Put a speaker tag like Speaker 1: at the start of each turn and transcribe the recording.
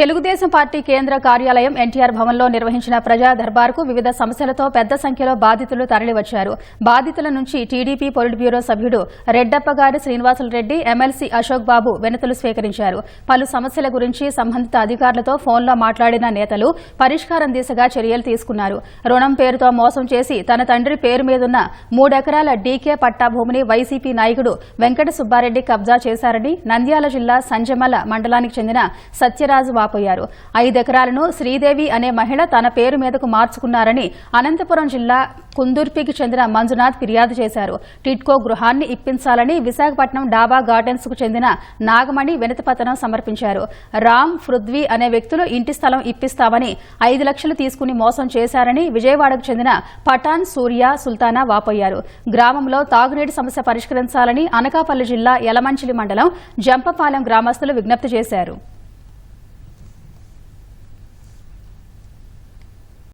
Speaker 1: Telugu Desam party కేంద్ర కార్యాలయం ఎన్టీఆర్ భవన్లో నిర్వహించిన ప్రజా దర్బార్కు వివిధ సమస్యలతో పెద్ద సంఖ్యలో బాధితులు తరలివచ్చారు. బాధితుల నుంచి టీడీపీ పొలిట్ బ్యూరో సభ్యుడు రెడ్డప్పగారి శ్రీనివాసులరెడ్డి ఎమ్మెల్సీ అశోక్ బాబు వినతులు స్వీకరించారు. పలు సమస్యల గురించి సంబంధిత అధికారులతో ఫోన్లో మాట్లాడిన నేతలు పరిష్కారం దిశగా చర్యలు తీసుకున్నారు. రుణం పేరుతో మోసం చేసి తన తండ్రి పేరు మీదున్న మూడెకరాల డీకే పట్టా భూమిని వైసీపీ నాయకుడు వెంకట సుబ్బారెడ్డి కబ్జా చేశారని నంద్యాల జిల్లా సంజమల మండలానికి చెందిన సత్యరాజు వాపోయారు ఐదెకరాలను శ్రీదేవి అనే మహిళ తన పేరు మీదకు మార్చుకున్నారని అనంతపురం జిల్లా కుందుర్పికి చెందిన మంజునాథ్ ఫిర్యాదు చేశారు. టిట్కో గృహాన్ని ఇప్పించాలని విశాఖపట్నం డాబా గార్డెన్స్కు చెందిన నాగమణి వినతిపత్రం సమర్పించారు. రామ్ పృథ్వీ అనే వ్యక్తులు ఇంటి స్థలం ఇప్పిస్తామని ఐదు లక్షలు తీసుకుని మోసం చేశారని విజయవాడకు చెందిన పఠాన్ సూర్య సుల్తానా వాపోయారు. గ్రామంలో తాగునీటి సమస్య పరిష్కరించాలని అనకాపల్లి జిల్లా యలమంచిలి మండలం జంపపాలెం గ్రామస్తులు విజ్ఞప్తి చేశారు.